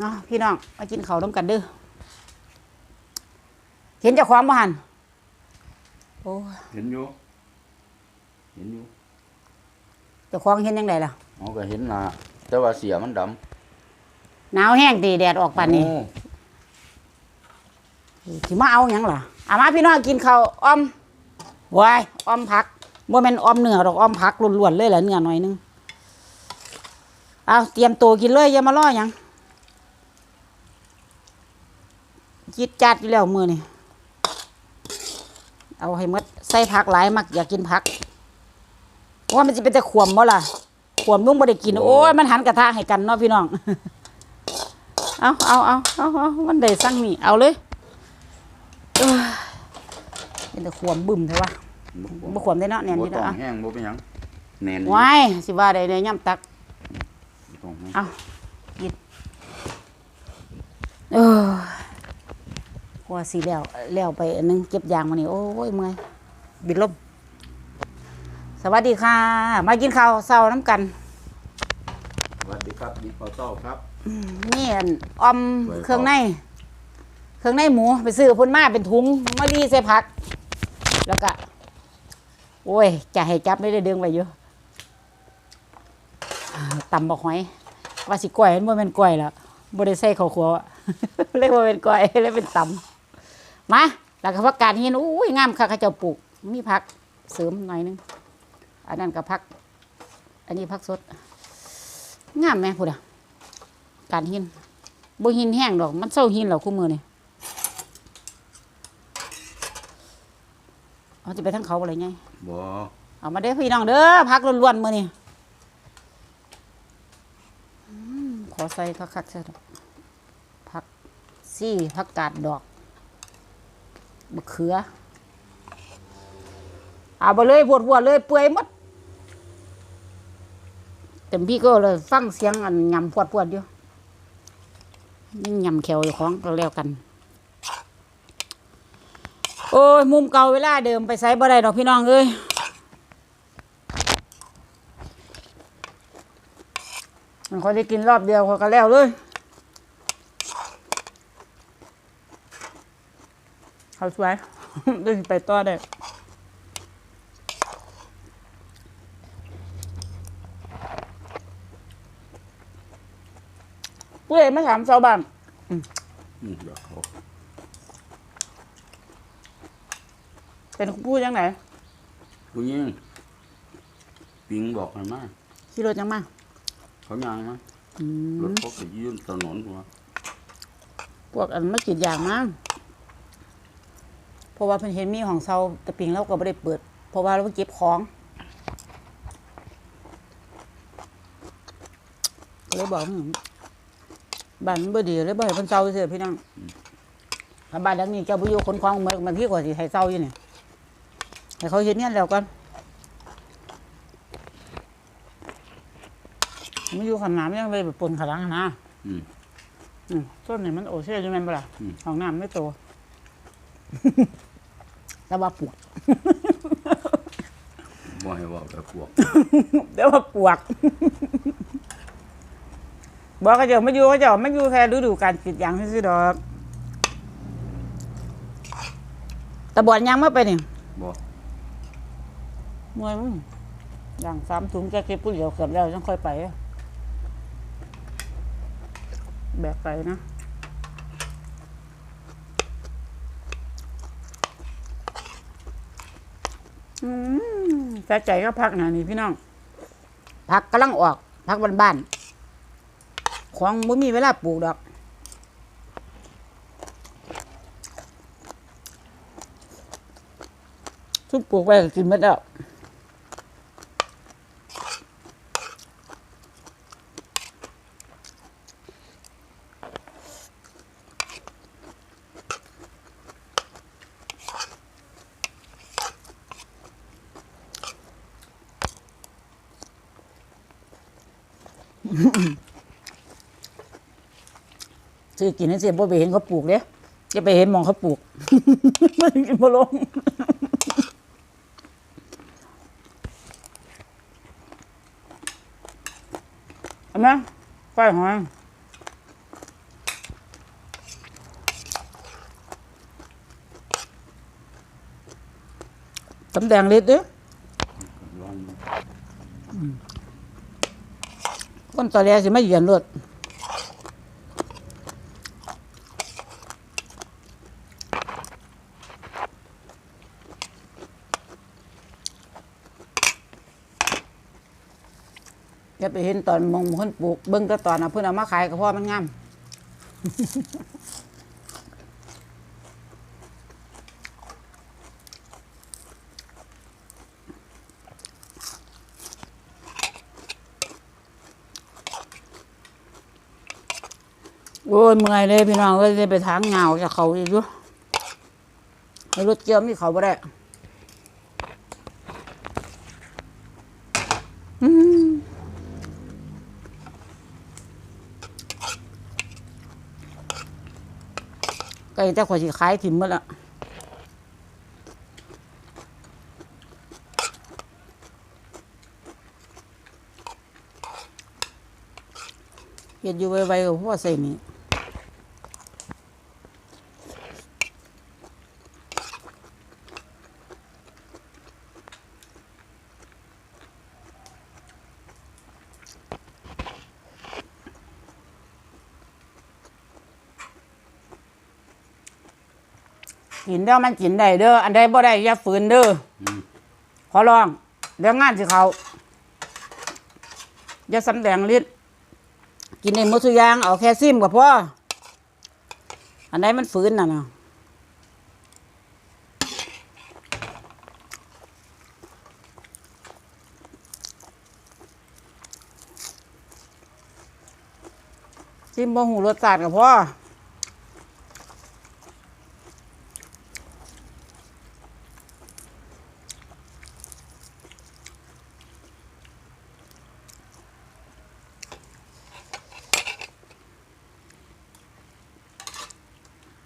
เนาะพี่น้องมากินข้าวน้ำกันเด้อเห็นเจ้าของบ่หันโอ้ยเห็นอยู่เห็นอยู่เจ้าของเห็นยังไงล่ะอ๋อก็เห็นนะแต่ว่าเสียมันดำหนาวแห้งตีแดดออกปานนี้โอ้สิมาเอาหยังล่ะอามาพี่น้องกินข้าวอ้อมวายอ้อมผักบ่แม่นอ้อมเนื้อดอกอ้อมผักล้วนๆเลยแหละเนื้อหน่อยนึงเอาเตรียมตัวกินเลยอย่ามารอหยัง จิตจัดอยู่แล้วมือนี่เอาให้หมดใส่ผักหลายมักอยากกินผักว่ามันจะเป็นแต่ขวมบ่ล่ะขวมนุ่งบ่ได้กิน โอ้ยมันหันกระทะให้กันเนาะพี่น้อง เอาเอาเอาเอาเอามันได้สั่งนี่เอาเลยเอ้ยเป็นแต่ขวมบึ้มเถอะวะบ่ขวมได้เนาะเนี่ยบ่นี่ต้อเนาะงแห้งบ่เป็นหยังแน่นอยู่ว้ายสิว่าได้ในย่ำตักบ่ต้องแห้งเอากินเออ กว่าสิแล้วแล้วไปอันนึงเก็บยางมานี่โอ้ยเมื่อยบิดลมสวัสดีค่ะ มากินข้าวเช้าน้ำกันสวัสดีครับยิปเปาเต้าครับ นี่อันออมไว้เครื่องใน เครื่องในหมูไปซื้อเพุ่นมาเป็นถุงมะลีใส่ผัก แล้วก็ โอ้ยจะให้จับไม่ได้เดืองไปอยู่อ่าตำบอกหอย ว่าสิก้อยมันบ่แม่นก้อยแล้วบ่ได้ใส่ข้าวคั่วอะเลยบ่เป็นก้อยเลยเป็นตำ มาแล้วก็ผักกาดหินอุ้ยงามค่ะเขาเจ้าปลูก มีผักเสริมหน่อยนึงอันนั้นก็ผัก อันนี้ผักสดงามแม่พูดอะการหินบ่หินแห้งดอก มันเศร้าหินแล้วคู่มือนี่เอาจะไปทั้งเขาอะไรไงบ่เอามาเด้อพี่น้องเด้อพักล้วนๆมือนี่อืมขอใส่คักๆใส่ดอกผักซี่ผักกาดดอก มะเขือเอาไปเลยปวดๆเลยเปื่อยหมดเต็มพี่ก็เลยฟังเสียงอันยำปวดๆอยู่นี่ยำแขวอยู่ของก็แล้วกัน โอ้ยมุมเก่าเวลาเดิมไปใส่บ่ได้ดอกพี่น้องเอ้ยมันเขาได้กินรอบเดียวเขาก็แล้วเลย เขาสวยดึงไปต่อได้ผู้ใหญ่มาถามชาวบ้านอืมเดี๋ยวเขาเป็นผู้ยังไหนผู้หญิงปิงบอกให้มาขี่รถยังมาเขายางมาอืรมถเขาก็ยืนถนนหัวพวกอันไม่กรีดยางมั้ง เพราะว่าเพิ่นเห็นมีของเซาตะปิงแล้วก็ไม่ได้เปิด เพราะว่าเราเก็บของก็เลยบอกว่าบ้านมันบ่ดีเลยบ่ให้เพิ่นเซาเสียพี่น้องถ้าบ้านหลังนี้เจ้าบ่อยู่ขนของเหมือนบางทีกว่าสิให้เซาอยู่นี่ให้เขาเห็นเนี่ยแล้วกันไม่อยู่ขนาดไม่ยังเลยแบบปนขลังนะอืมอืมต้นนี่มันโอเช่ใช่ไหมนบ่ล่ะอืมห้องน้ำไม่โต แต่ว่าปวก บ่ให้เว่าแต่พวก แต่ว่าปวก บอกก็จะไม่อยู่ก็จะไม่อยู่แค่ฤดูการกรีดยางซื่อๆดอกตะบอนยางมาไปนี่บ่มวยมึงอย่างสามถุงแกเก็บปุ๋ยเดียวเกือบแล้วจังค่อยไปอะแบกไปนะ อืมแต่ใจก็พักหนะนี่พี่น้องพักกำลังออกพักบ้านๆของไม่มีเวลาปลูกดอกทุกปลูกไว้ก็กินไม่ได้ ซื้อกินให้เสียบ่ไปเห็นเขาปลูกเด้ยจะไปเห็นมองเขาปลูกไม่กินบ่ลงเอามาก้อยหอยตำแดงเล็ดเด้อคนต่อแรสิไม่เย็นรวด เห็นตอนมองเพิ่นปลูกเบิ่งแต่ตอนน่ะเพิ่นเอามาขายก็เพราะมันงามโอ้ยเมื่อยเลยพี่น้องก็เลยไปทางเงาจากเขาอีกด้วยรถเกี่ยวมีเขาบ่ได้อืม ก่แต่ขวดสิขายถิ่มหมดละเห็ดอยู่ไวๆกับพ่อใส่นี่ กินเด้อมันกินได้เด้ออันใดบ่ได้อย่าฝืนเด้ออขอร้องเดี๋ยวงานสิเขาอย่าสำแดงฤทธิ์กินในมดทุกอย่างเอาแค่ซิมกับพ่ออันใดมันฝืนน่ะนะซิมบ่หูรสชาติกับพ่อ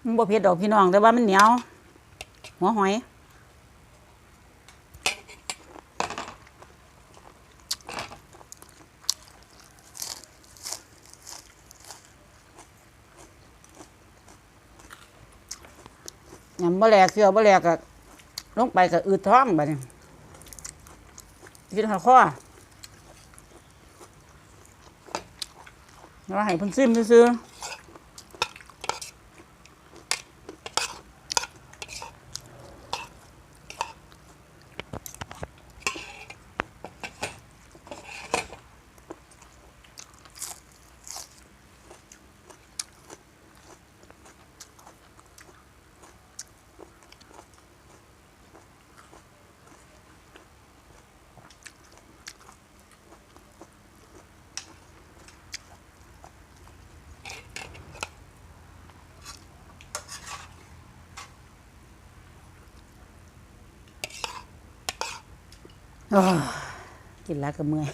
มันบ่เผ็ดดอกพี่น้องแต่ว่ามันเหนียว หัวหอยยำบ่แหลกเคี่ยวบ่แหลกก็ลงไปก็อืดท้องบัดนี้กินข้าวข้อแล้วให้พิ่นซิมซื่อ กินแล้วก็เมื่อย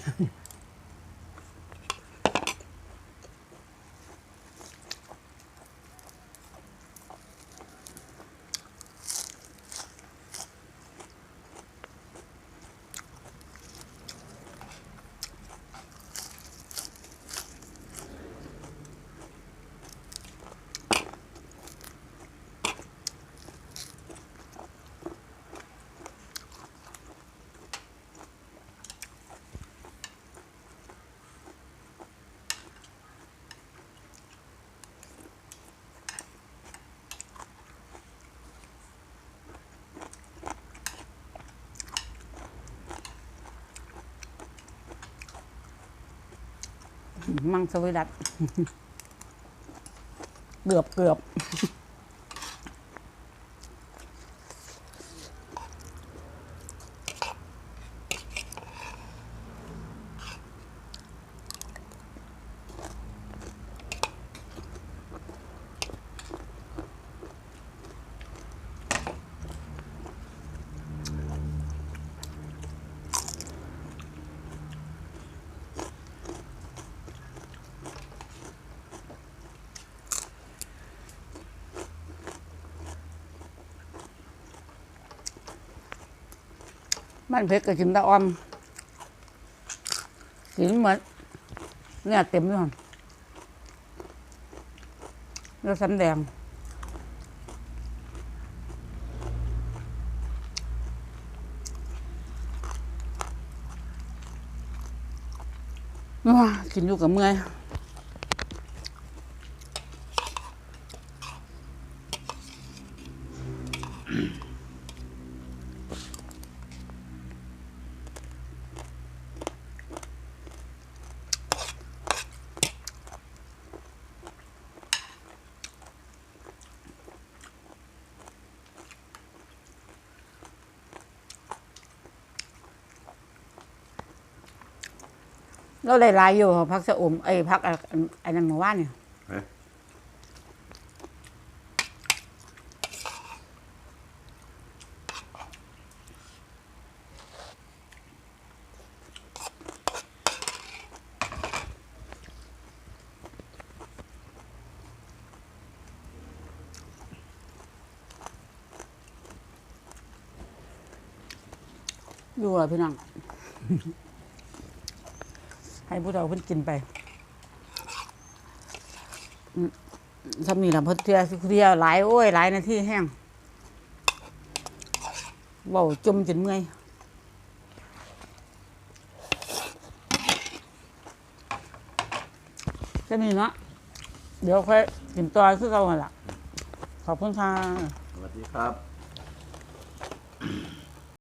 มังสวิรัตเกือบเกือบ มันเผ็ดก็กินตะออมกินเหมือนเนี่ยเต็มเลยแล้าสันแดงว้ากินอยู่กับเมื่อย เราได้หลายอยู่พักสะอมไอ้ยพักอะไอ้นั่นเมื่อวานเนี่ยเฮ้ยอยู่อะพี่น้อง ให้ผู้เราเพิ่นกินไปอืมถ้ามีลำเพิ่นเทียสิเทียหลายโอ้ยหลายนาทีแห้งเว้าจมจนเมื่อยจะมีเนาะเดี๋ยวค่อยกินต่อคือเราหั่นล่ะขอบคุณค่ะสวัสดีครับ